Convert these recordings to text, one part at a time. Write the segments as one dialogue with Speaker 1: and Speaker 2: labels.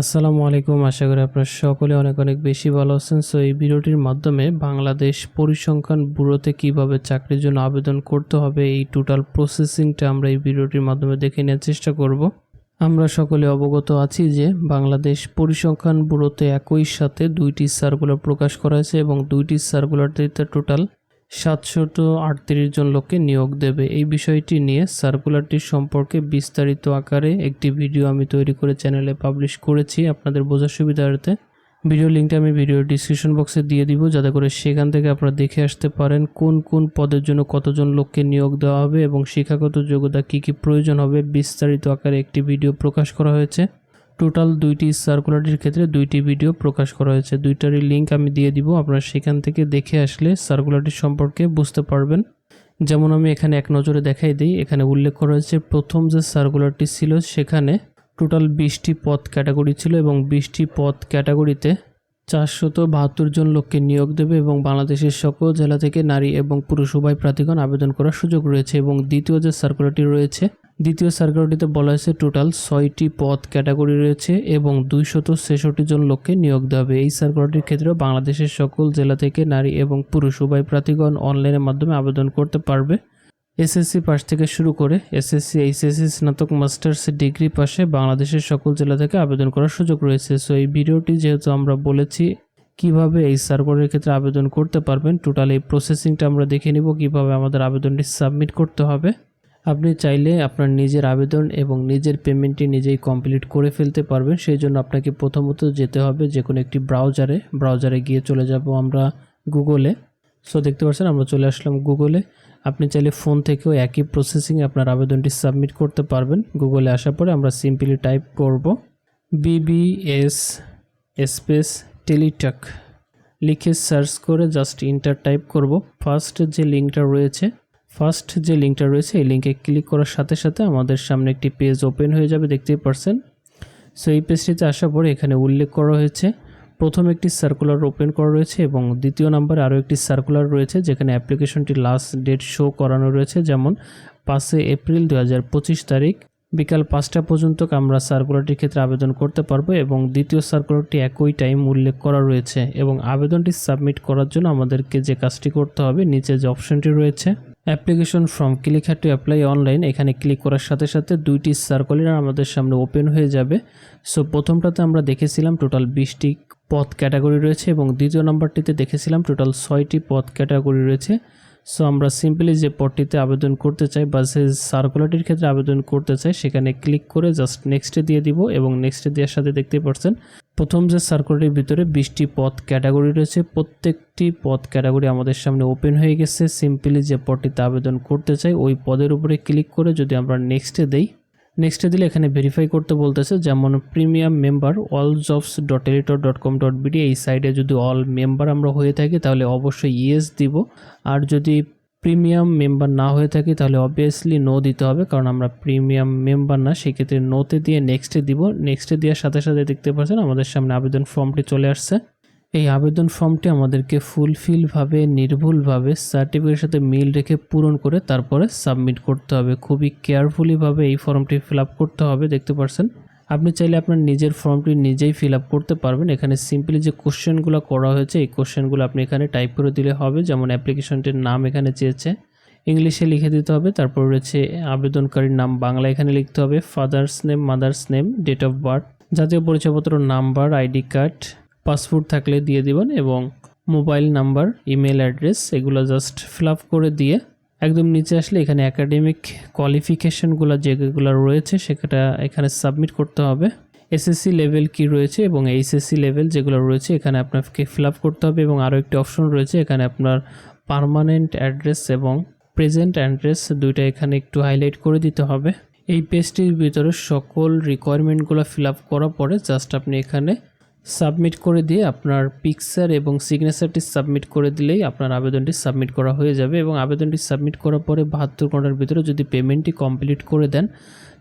Speaker 1: আসসালামু আলাইকুম। আশা করি আপনারা সকলে অনেক অনেক বেশি ভালো আছেন। সো এই ভিডিওটির মাধ্যমে বাংলাদেশ পরিসংখ্যান ব্যুরোতে কীভাবে চাকরির জন্য আবেদন করতে হবে, এই টোটাল প্রসেসিংটা আমরা এই ভিডিওটির মাধ্যমে দেখে নেওয়ার চেষ্টা করব। আমরা সকলে অবগত আছি যে বাংলাদেশ পরিসংখ্যান ব্যুরোতে একই সাথে দুইটি সার্কুলার প্রকাশ করা হয়েছে এবং দুইটি সার্কুলারটিতে টোটাল সাতশত আটত্রিশ জন লোককে নিয়োগ দেবে। এই বিষয়টি নিয়ে সার্কুলারটি সম্পর্কে বিস্তারিত আকারে একটি ভিডিও আমি তৈরি করে চ্যানেলে পাবলিশ করেছি। আপনাদের বোঝার সুবিধার্থে ভিডিও লিঙ্কটা আমি ভিডিও ডিসক্রিপশন বক্সে দিয়ে দিব, যাতে করে সেখান থেকে আপনারা দেখে আসতে পারেন কোন কোন পদের জন্য কতজন লোককে নিয়োগ দেওয়া হবে এবং শিক্ষাগত যোগ্যতা কী কী প্রয়োজন হবে। বিস্তারিত আকারে একটি ভিডিও প্রকাশ করা হয়েছে। টোটাল দুইটি সার্কুলারটির ক্ষেত্রে দুইটি ভিডিও প্রকাশ করা হয়েছে। দুইটারই লিঙ্ক আমি দিয়ে দিব, আপনারা সেখান থেকে দেখে আসলে সার্কুলারটি সম্পর্কে বুঝতে পারবেন। যেমন আমি এখানে এক নজরে দেখাই দিই, এখানে উল্লেখ করা হয়েছে প্রথম যে সার্কুলারটি ছিল সেখানে টোটাল বিশটি পদ ক্যাটাগরি ছিল এবং বিশটি পদ ক্যাটাগরিতে চারশত বাহাত্তর জন লোককে নিয়োগ দেবে এবং বাংলাদেশের সকল জেলা থেকে নারী এবং পুরুষ উভয় প্রার্থীগণ আবেদন করার সুযোগ রয়েছে এবং দ্বিতীয় যে সার্কুলারটি রয়েছে, দ্বিতীয় সার্কুলারটিতে বলা হয়েছে টোটাল ছয়টি পদ ক্যাটাগরি রয়েছে এবং দুইশত ছেষট্টি জন লোককে নিয়োগ দেওয়া হবে। এই সার্কুলারটির ক্ষেত্রেও বাংলাদেশের সকল জেলা থেকে নারী এবং পুরুষ উভয় প্রার্থীগণ অনলাইনের মাধ্যমে আবেদন করতে পারবে। এসএসসি পাস থেকে শুরু করে এসএসসি এইচএসসি স্নাতক মাস্টার্স ডিগ্রি পাশে বাংলাদেশের সকল জেলা থেকে আবেদন করার সুযোগ রয়েছে। সো এই ভিডিওটি যেহেতু আমরা বলেছি কীভাবে এই সার্কুলারের ক্ষেত্রে আবেদন করতে পারবেন টোটাল এই প্রসেসিংটা আমরা দেখে নিব কীভাবে আমাদের আবেদনটি সাবমিট করতে হবে। আপনি চাইলে আপনার নিজের আবেদন এবং নিজের পেমেন্টটি নিজেই কমপ্লিট করে ফেলতে পারবেন। সেই জন্য আপনাকে প্রথমত যেতে হবে যে কোনো একটি ব্রাউজারে ব্রাউজারে গিয়ে চলে যাব আমরা গুগলে সো দেখতে পাচ্ছেন, আমরা চলে আসলাম গুগলে আপনি চাইলে ফোন থেকেও একই প্রসেসিংয়ে আপনার আবেদনটি সাবমিট করতে পারবেন। গুগলে আসার পরে আমরা সিম্পলি টাইপ করব বিবিএস স্পেস টেলিটক লিখে সার্চ করে জাস্ট ইন্টার টাইপ করব। ফার্স্ট যে লিঙ্কটা রয়েছে ফার্স্ট যে লিঙ্কটা রয়েছে, এই লিঙ্কে ক্লিক করার সাথে সাথে আমাদের সামনে একটি পেজ ওপেন হয়ে যাবে, দেখতেই পারছেন। সো এই পেজটিতে আসার পরে এখানে উল্লেখ করা হয়েছে প্রথম একটি সার্কুলার ওপেন করা রয়েছে এবং দ্বিতীয় নম্বরে আরও একটি সার্কুলার রয়েছে, যেখানে অ্যাপ্লিকেশনটি লাস্ট ডেট শো করানো রয়েছে। যেমন পাঁচই এপ্রিল দু হাজার পঁচিশ তারিখ, বিকাল পাঁচটা পর্যন্ত আমরা সার্কুলারটির ক্ষেত্রে আবেদন করতে পারব এবং দ্বিতীয় সার্কুলারটি একই টাইম উল্লেখ করা রয়েছে এবং আবেদনটি সাবমিট করার জন্য আমাদেরকে যে কাজটি করতে হবে, নিচে যে অপশনটি রয়েছে application form click had to apply online এখানে ক্লিক করার সাথে সাথে দুইটি সার্কুলার আমাদের সামনে ওপেন হয়ে যাবে। সো প্রথমটাতে আমরা দেখেছিলাম টোটাল বিশটি পথ ক্যাটাগরি রয়েছে এবং দ্বিতীয় নাম্বারটিতে দেখেছিলাম টোটাল ছয়টি পথ ক্যাটাগরি রয়েছে। সো আমরা সিম্পলি যে পদটিতে আবেদন করতে চাই বা সে সার্কুলারটির ক্ষেত্রে আবেদন করতে চাই, সেখানে ক্লিক করে জাস্ট নেক্সটে দিয়ে দিব এবং নেক্সটে দেওয়ার সাথে দেখতে পাচ্ছেন প্রথম যে সার্কুলারটির ভিতরে বিশটি পদ ক্যাটাগরি রয়েছে, প্রত্যেকটি পদ ক্যাটাগরি আমাদের সামনে ওপেন হয়ে গেছে। সিম্পলি যে পদটিতে আবেদন করতে চাই, ওই পদের উপরে ক্লিক করে যদি আমরা নেক্সটে দেই নেক্সটে দিলে এখানে ভেরিফাই করতে বলতেছে, যেমন premium member all jobs dot এলিটর dot com dot BD এই সাইডে যদি অল মেম্বার আমরা হয়ে থাকি, তাহলে অবশ্যই ইয়েস দিব। আর যদি প্রিমিয়াম মেম্বার না হয়ে থাকি, তাহলে অবভিয়াসলি নো দিতে হবে, কারণ আমরা প্রিমিয়াম মেম্বার না, সেক্ষেত্রে নোতে দিয়ে নেক্সটে দিব। নেক্সটে দেওয়ার সাথে সাথে দেখতে পাচ্ছেন, আমাদের সামনে আবেদন ফর্মটি চলে আসছে। এই আবেদন ফর্মটি আমাদেরকে ফুলফিলভাবে নির্ভুলভাবে সার্টিফিকেটের সাথে মিল রেখে পূরণ করে তারপরে সাবমিট করতে হবে। খুবই কেয়ারফুলিভাবে এই ফর্মটি ফিল আপ করতে হবে, দেখতে পাচ্ছেন। আপনি চাইলে আপনার নিজের ফর্মটি নিজেই ফিল আপ করতে পারবেন। এখানে সিম্পলি যে কোশ্চেনগুলো করা হয়েছে, এই কোশ্চেনগুলো আপনি এখানে টাইপ করে দিলে হবে। যেমন অ্যাপ্লিকেশনটির নাম এখানে চেয়েছে, ইংলিশে লিখে দিতে হবে। তারপর রয়েছে আবেদনকারীর নাম, বাংলা এখানে লিখতে হবে। Father's name mother's name date of birth জাতীয় পরিচয়পত্র নাম্বার আইডি কার্ড পাসপোর্ট থাকলে দিয়ে দিবেন এবং মোবাইল নাম্বার ইমেল অ্যাড্রেস এগুলো জাস্ট ফিল আপ করে দিয়ে একদম নিচে আসলে এখানে একাডেমিক কোয়ালিফিকেশনগুলো যেগুলো রয়েছে সেটা এখানে সাবমিট করতে হবে। এসএসসি লেভেল কি রয়েছে এবং এইচএসসি লেভেল যেগুলো রয়েছে এখানে আপনাকে ফিল করতে হবে এবং আরও একটি অপশন রয়েছে এখানে আপনার পারমানেন্ট অ্যাড্রেস এবং প্রেজেন্ট অ্যাড্রেস দুইটা এখানে একটু হাইলাইট করে দিতে হবে। এই পেজটির ভিতরে সকল রিকোয়ারমেন্টগুলো ফিল করার পরে জাস্ট আপনি এখানে সাবমিট করে দিয়ে আপনার পিকচার এবং সিগনেচারটি সাবমিট করে দিলেই আপনার আবেদনটি সাবমিট করা হয়ে যাবে এবং আবেদনটি সাবমিট করার পরে বাহাত্তর ঘণ্টার ভিতরে যদি পেমেন্টটি কমপ্লিট করে দেন,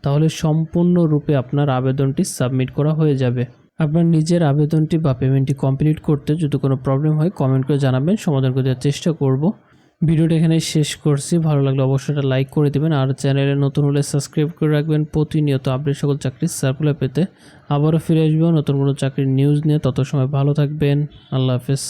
Speaker 1: তাহলে সম্পূর্ণরূপে আপনার আবেদনটি সাবমিট করা হয়ে যাবে। আপনার নিজের আবেদনটি বা পেমেন্টটি কমপ্লিট করতে যদি কোনো প্রবলেম হয় কমেন্ট করে জানাবেন। সমাধান করে দেওয়ার চেষ্টা করব। ভিডিওটা এখানে শেষ করছি। ভালো লাগলে অবশ্যই একটা লাইক করে দেবেন। আর চ্যানেলে নতুন হলে সাবস্ক্রাইব করে রাখবেন। প্রতিনিয়ত আপডেট সকল চাকরির সার্কুলার পেতে। আবারও ফিরে আসবেন নতুন কোনো চাকরির নিউজ নিয়ে। তত সময় ভালো থাকবেন। আল্লাহ হাফেজ।